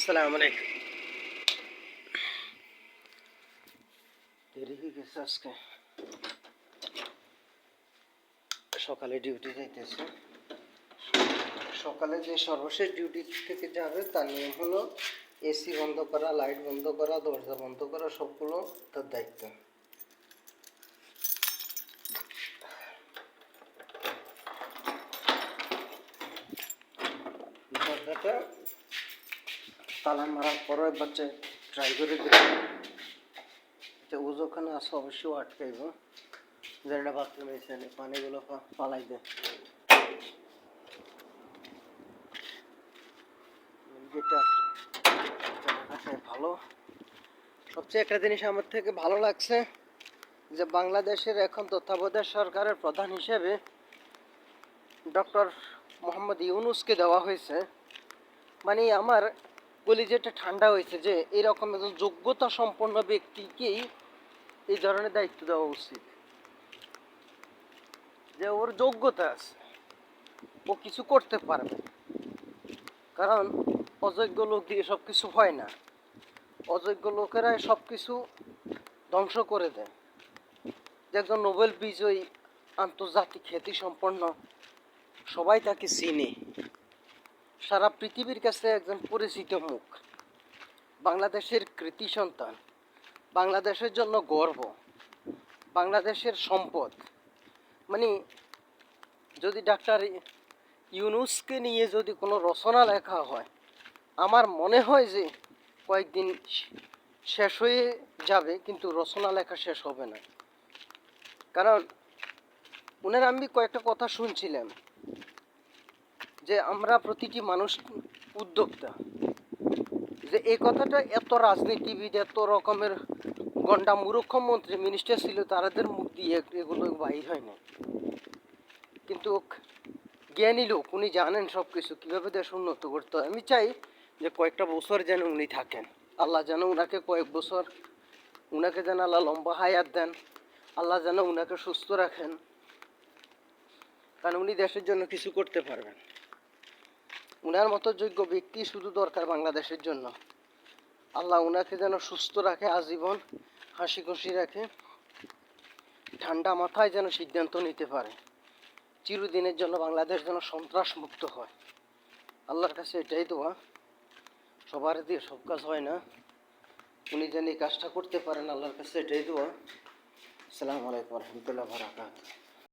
আসসালামু আলাইকুম। দেরি হয়ে গেছে আজকে। সকালে ডিউটি যাইতেছে। সকালে যে সর্বশেষ ডিউটি থেকে যাবে, তার নিয়ম হলো এসি বন্ধ করা লাইট বন্ধ করা, দরজা বন্ধ করা, সবগুলো তার দায়িত্ব। দরজাটা তালা মারার পরও একবার ট্রাই করে দেখি। যে ও যখন আসে অবশ্যই আটকাইব। যেটা বাথরুমে এসে পানিগুলো পালাই দেয় ভালো। সবচেয়ে একটা জিনিস আমার থেকে ভালো লাগছে যে বাংলাদেশের এখন তত্ত্বাবধায়ক সরকারের প্রধান হিসেবে ডক্টর মোহাম্মদ ইউনুসকে দেওয়া হয়েছে। মানে আমার কলিজেটা ঠান্ডা হয়েছে যে এরকম একজন যোগ্যতা সম্পন্ন ব্যক্তিকেই এই ধরনের দায়িত্ব দেওয়া উচিত। যে ওর যোগ্যতা আছে, ও কিছু করতে পারবে। কারণ অযোগ্য লোক দিয়ে সব কিছু হয় না। অযোগ্য লোকেরাই সব কিছু ধ্বংস করে দেয়। একজন নোবেল বিজয়ী আন্তর্জাতিক খ্যাতি সম্পন্ন সবাই তাকে চিনে। সারা পৃথিবীর কাছে একজন পরিচিত মুখ। বাংলাদেশের কৃতি সন্তান, বাংলাদেশের জন্য গর্ব, বাংলাদেশের সম্পদ। মানে যদি ডাক্তার ইউনুসকে নিয়ে যদি কোনো রচনা লেখা হয়, আমার মনে হয় যে কয়েকদিন শেষ হয়ে যাবে, কিন্তু রচনা লেখা শেষ হবে না। কারণ, উনার আমি কয়েকটা কথা শুনছিলাম। যে আমরা প্রতিটি মানুষ উদ্যোক্তা। যে এই কথাটা এত রাজনীতিবিদ, এত রকমের গন্ডা মূর্খ মন্ত্রী মিনিস্টার ছিল তাদের মুখ দিয়ে এগুলো বাহির হয় না কিন্তু জ্ঞানী লোক, উনি জানেন সব কিছু কীভাবে দেশ উন্নত করতে হয়। আমি চাই যে কয়েকটা বছর যেন উনি থাকেন। আল্লাহ যেন উনাকে কয়েক বছর, উনাকে যেন আল্লাহ লম্বা হায়াত দেন। আল্লাহ যেন উনাকে সুস্থ রাখেন। কারণ উনি দেশের জন্য কিছু করতে পারবেন। উনার মতো যোগ্য ব্যক্তি শুধু দরকার বাংলাদেশের জন্য। আল্লাহ উনাকে যেন সুস্থ রাখে, আজীবন হাসি খুশি রাখে, ঠান্ডা মাথায় যেন সিদ্ধান্ত নিতে পারে। চিরদিনের জন্য বাংলাদেশ যেন সন্ত্রাস মুক্ত হয়। আল্লাহর কাছে এটাই দোয়া। সবার দিয়ে সব কাজ হয় না। উনি যেন এই কাজটা করতে পারেন, আল্লাহর কাছে এটাই দোয়া। আসসালামু আলাইকুম রহমতুল্লাহ বারাকাতুহ।